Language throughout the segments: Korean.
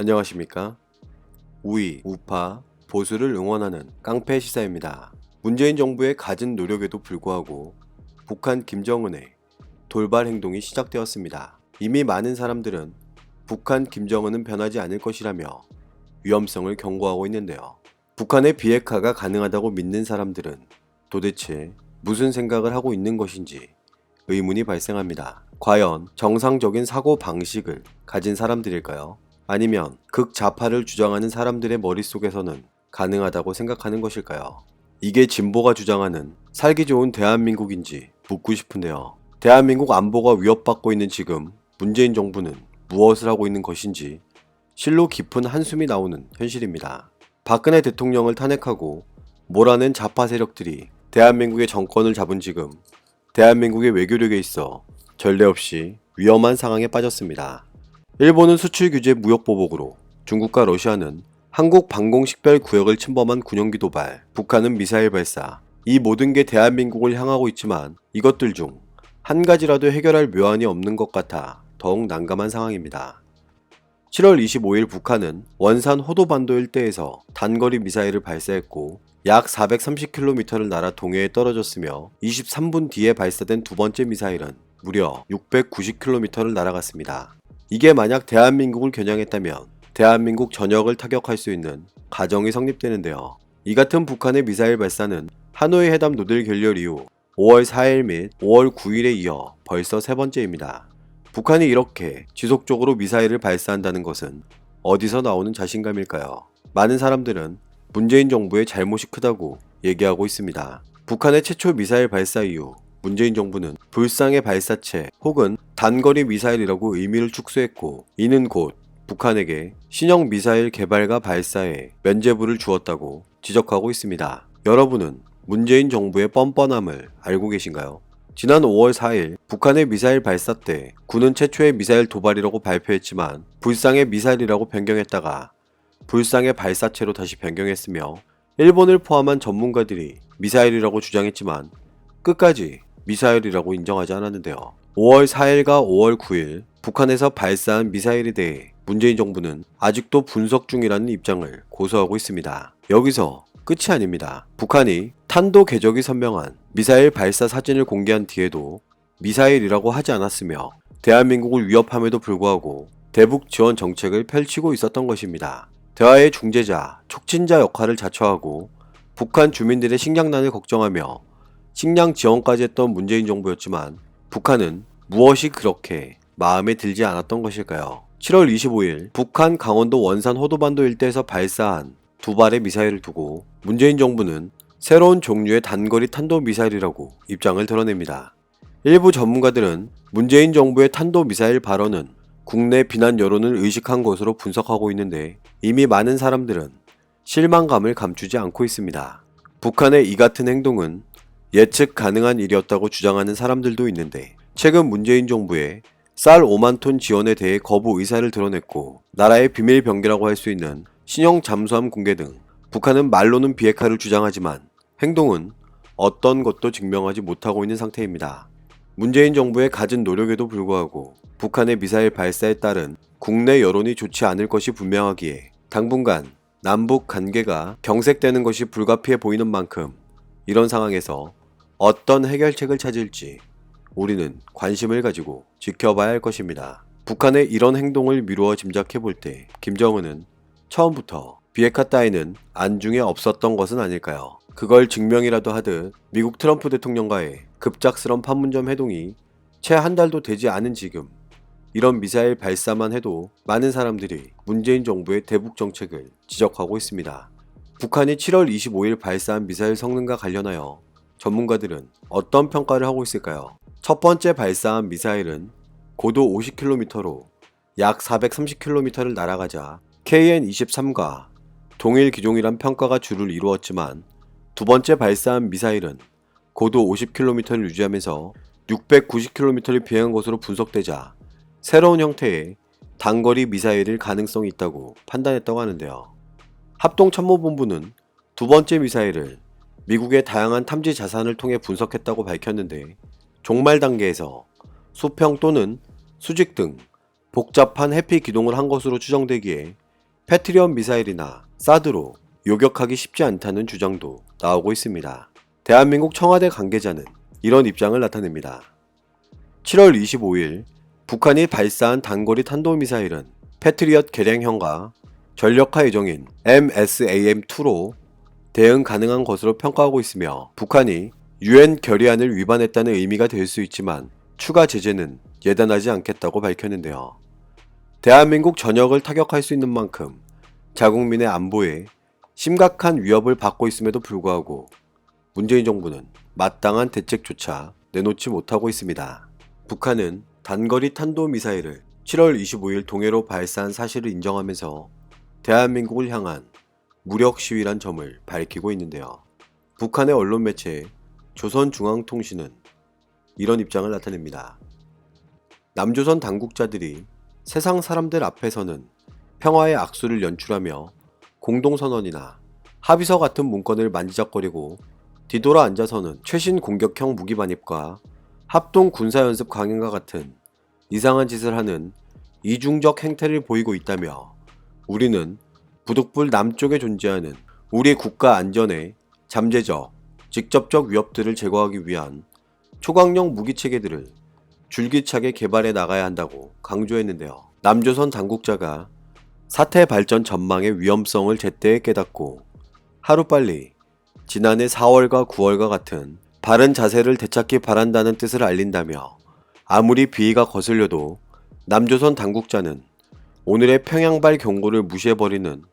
안녕하십니까? 우위, 우파, 보수를 응원하는 깡패 시사입니다. 문재인 정부의 갖은 노력에도 불구하고 북한 김정은의 돌발 행동이 시작되었습니다. 이미 많은 사람들은 북한 김정은은 변하지 않을 것이라며 위험성을 경고하고 있는데요. 북한의 비핵화가 가능하다고 믿는 사람들은 도대체 무슨 생각을 하고 있는 것인지 의문이 발생합니다. 과연 정상적인 사고 방식을 가진 사람들일까요? 아니면 극좌파를 주장하는 사람들의 머릿속에서는 가능하다고 생각하는 것일까요? 이게 진보가 주장하는 살기 좋은 대한민국인지 묻고 싶은데요. 대한민국 안보가 위협받고 있는 지금 문재인 정부는 무엇을 하고 있는 것인지 실로 깊은 한숨이 나오는 현실입니다. 박근혜 대통령을 탄핵하고 몰아낸 좌파 세력들이 대한민국의 정권을 잡은 지금 대한민국의 외교력에 있어 전례 없이 위험한 상황에 빠졌습니다. 일본은 수출 규제 무역 보복으로 중국과 러시아는 한국 방공식별 구역을 침범한 군용기 도발, 북한은 미사일 발사. 이 모든 게 대한민국을 향하고 있지만 이것들 중 한 가지라도 해결할 묘안이 없는 것 같아 더욱 난감한 상황입니다. 7월 25일 북한은 원산 호도반도 일대에서 단거리 미사일을 발사했고 약 430km를 날아 동해에 떨어졌으며 23분 뒤에 발사된 두 번째 미사일은 무려 690km를 날아갔습니다. 이게 만약 대한민국을 겨냥했다면 대한민국 전역을 타격할 수 있는 가정이 성립되는데요. 이 같은 북한의 미사일 발사는 하노이 회담 노딜 결렬 이후 5월 4일 및 5월 9일에 이어 벌써 세 번째입니다. 북한이 이렇게 지속적으로 미사일을 발사한다는 것은 어디서 나오는 자신감일까요? 많은 사람들은 문재인 정부의 잘못이 크다고 얘기하고 있습니다. 북한의 최초 미사일 발사 이후 문재인 정부는 불상의 발사체 혹은 단거리 미사일이라고 의미를 축소했고 이는 곧 북한에게 신형 미사일 개발과 발사에 면제부를 주었다고 지적하고 있습니다. 여러분은 문재인 정부의 뻔뻔함을 알고 계신가요? 지난 5월 4일 북한의 미사일 발사 때 군은 최초의 미사일 도발이라고 발표했지만 불상의 미사일이라고 변경했다가 불상의 발사체로 다시 변경했으며 일본을 포함한 전문가들이 미사일이라고 주장했지만 끝까지 미사일이라고 인정하지 않았는데요. 5월 4일과 5월 9일 북한에서 발사한 미사일에 대해 문재인 정부는 아직도 분석 중이라는 입장을 고수하고 있습니다. 여기서 끝이 아닙니다. 북한이 탄도 궤적이 선명한 미사일 발사 사진을 공개한 뒤에도 미사일이라고 하지 않았으며 대한민국을 위협함에도 불구하고 대북 지원 정책을 펼치고 있었던 것입니다. 대화의 중재자, 촉진자 역할을 자처하고 북한 주민들의 식량난을 걱정하며 식량 지원까지 했던 문재인 정부였지만 북한은 무엇이 그렇게 마음에 들지 않았던 것일까요? 7월 25일 북한 강원도 원산 호도반도 일대에서 발사한 두 발의 미사일을 두고 문재인 정부는 새로운 종류의 단거리 탄도 미사일이라고 입장을 드러냅니다. 일부 전문가들은 문재인 정부의 탄도 미사일 발언은 국내 비난 여론을 의식한 것으로 분석하고 있는데 이미 많은 사람들은 실망감을 감추지 않고 있습니다. 북한의 이 같은 행동은 예측 가능한 일이었다고 주장하는 사람들도 있는데 최근 문재인 정부의 쌀 5만 톤 지원에 대해 거부 의사를 드러냈고 나라의 비밀 병기라고 할 수 있는 신형 잠수함 공개 등 북한은 말로는 비핵화를 주장하지만 행동은 어떤 것도 증명하지 못하고 있는 상태입니다. 문재인 정부의 갖은 노력에도 불구하고 북한의 미사일 발사에 따른 국내 여론이 좋지 않을 것이 분명하기에 당분간 남북 관계가 경색되는 것이 불가피해 보이는 만큼 이런 상황에서 어떤 해결책을 찾을지 우리는 관심을 가지고 지켜봐야 할 것입니다. 북한의 이런 행동을 미루어 짐작해 볼 때 김정은은 처음부터 비핵화 따위는 안중에 없었던 것은 아닐까요? 그걸 증명이라도 하듯 미국 트럼프 대통령과의 급작스런 판문점 회동이 채 한 달도 되지 않은 지금 이런 미사일 발사만 해도 많은 사람들이 문재인 정부의 대북 정책을 지적하고 있습니다. 북한이 7월 25일 발사한 미사일 성능과 관련하여 전문가들은 어떤 평가를 하고 있을까요? 첫 번째 발사한 미사일은 고도 50km로 약 430km를 날아가자 KN-23과 동일 기종이란 평가가 주를 이루었지만 두 번째 발사한 미사일은 고도 50km를 유지하면서 690km를 비행한 것으로 분석되자 새로운 형태의 단거리 미사일일 가능성이 있다고 판단했다고 하는데요. 합동참모본부는 두 번째 미사일을 미국의 다양한 탐지 자산을 통해 분석했다고 밝혔는데 종말 단계에서 수평 또는 수직 등 복잡한 해피 기동을 한 것으로 추정되기에 패트리언 미사일이나 사드로 요격하기 쉽지 않다는 주장도 나오고 있습니다. 대한민국 청와대 관계자는 이런 입장을 나타냅니다. 7월 25일 북한이 발사한 단거리 탄도미사일은 패트리엇 개량형과 전력화 예정인 MSAM-2로 대응 가능한 것으로 평가하고 있으며 북한이 유엔 결의안을 위반했다는 의미가 될 수 있지만 추가 제재는 예단하지 않겠다고 밝혔는데요. 대한민국 전역을 타격할 수 있는 만큼 자국민의 안보에 심각한 위협을 받고 있음에도 불구하고 문재인 정부는 마땅한 대책조차 내놓지 못하고 있습니다. 북한은 단거리 탄도미사일을 7월 25일 동해로 발사한 사실을 인정하면서 대한민국을 향한 무력 시위란 점을 밝히고 있는데요. 북한의 언론 매체 조선중앙통신은 이런 입장을 나타냅니다. 남조선 당국자들이 세상 사람들 앞에서는 평화의 악수를 연출하며 공동선언이나 합의서 같은 문건을 만지작거리고 뒤돌아 앉아서는 최신 공격형 무기 반입과 합동 군사연습 강행과 같은 이상한 짓을 하는 이중적 행태를 보이고 있다며 우리는 부득불 남쪽에 존재하는 우리 국가 안전에 잠재적, 직접적 위협들을 제거하기 위한 초강력 무기 체계들을 줄기차게 개발해 나가야 한다고 강조했는데요. 남조선 당국자가 사태 발전 전망의 위험성을 제때 깨닫고 하루빨리 지난해 4월과 9월과 같은 바른 자세를 되찾기 바란다는 뜻을 알린다며 아무리 비위가 거슬려도 남조선 당국자는 오늘의 평양발 경고를 무시해버리는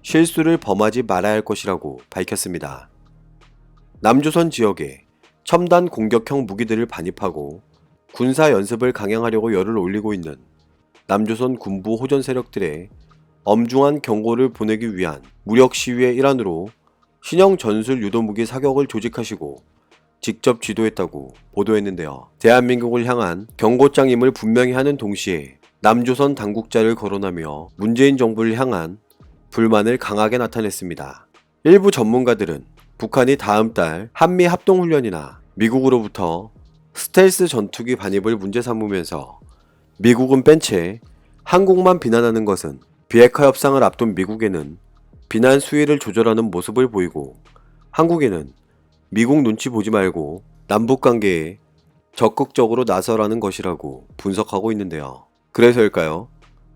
실수를 범하지 말아야 할 것이라고 밝혔습니다. 남조선 지역에 첨단 공격형 무기들을 반입하고 군사 연습을 강행하려고 열을 올리고 있는 남조선 군부 호전 세력들의 엄중한 경고를 보내기 위한 무력 시위의 일환으로 신형 전술 유도무기 사격을 조직하시고 직접 지도했다고 보도했는데요. 대한민국을 향한 경고장임을 분명히 하는 동시에 남조선 당국자를 거론하며 문재인 정부를 향한 불만을 강하게 나타냈습니다. 일부 전문가들은 북한이 다음 달 한미 합동훈련이나 미국으로부터 스텔스 전투기 반입을 문제 삼으면서 미국은 뺀 채 한국만 비난하는 것은 비핵화 협상을 앞둔 미국에는 비난 수위를 조절하는 모습을 보이고 한국에는 미국 눈치 보지 말고 남북 관계에 적극적으로 나서라는 것이라고 분석하고 있는데요. 그래서일까요?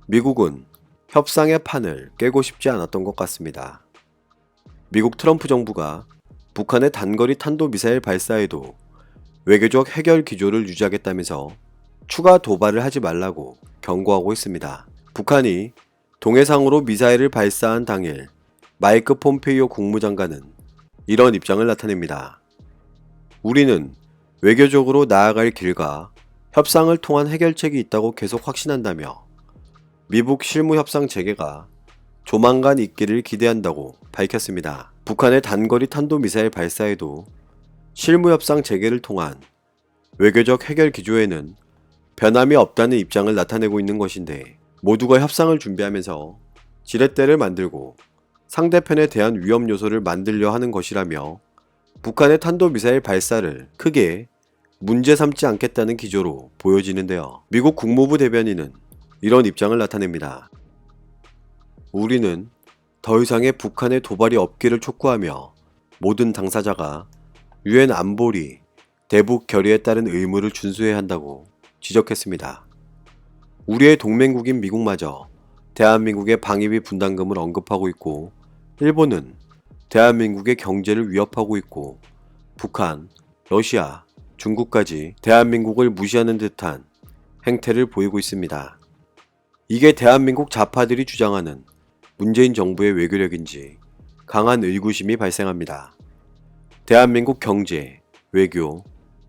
미국은 협상의 판을 깨고 싶지 않았던 것 같습니다. 미국 트럼프 정부가 북한의 단거리 탄도미사일 발사에도 외교적 해결 기조를 유지하겠다면서 추가 도발을 하지 말라고 경고하고 있습니다. 북한이 동해상으로 미사일을 발사한 당일 마이크 폼페이오 국무장관은 이런 입장을 나타냅니다. 우리는 외교적으로 나아갈 길과 협상을 통한 해결책이 있다고 계속 확신한다며 미북 실무 협상 재개가 조만간 있기를 기대한다고 밝혔습니다. 북한의 단거리 탄도미사일 발사에도 실무 협상 재개를 통한 외교적 해결 기조에는 변함이 없다는 입장을 나타내고 있는 것인데 모두가 협상을 준비하면서 지렛대를 만들고 상대편에 대한 위험 요소를 만들려 하는 것이라며 북한의 탄도미사일 발사를 크게 문제 삼지 않겠다는 기조로 보여지는데요. 미국 국무부 대변인은 이런 입장을 나타냅니다. 우리는 더 이상의 북한의 도발이 없기를 촉구하며 모든 당사자가 유엔 안보리 대북 결의에 따른 의무를 준수해야 한다고 지적했습니다. 우리의 동맹국인 미국마저 대한민국의 방위비 분담금을 언급하고 있고 일본은 대한민국의 경제를 위협하고 있고 북한, 러시아, 중국까지 대한민국을 무시하는 듯한 행태를 보이고 있습니다. 이게 대한민국 좌파들이 주장하는 문재인 정부의 외교력인지 강한 의구심이 발생합니다. 대한민국 경제, 외교,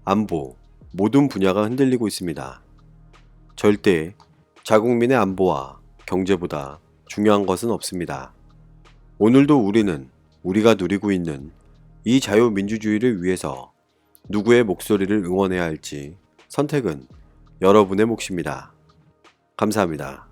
안보 모든 분야가 흔들리고 있습니다. 절대 자국민의 안보와 경제보다 중요한 것은 없습니다. 오늘도 우리는 우리가 누리고 있는 이 자유민주주의를 위해서 누구의 목소리를 응원해야 할지 선택은 여러분의 몫입니다. 감사합니다.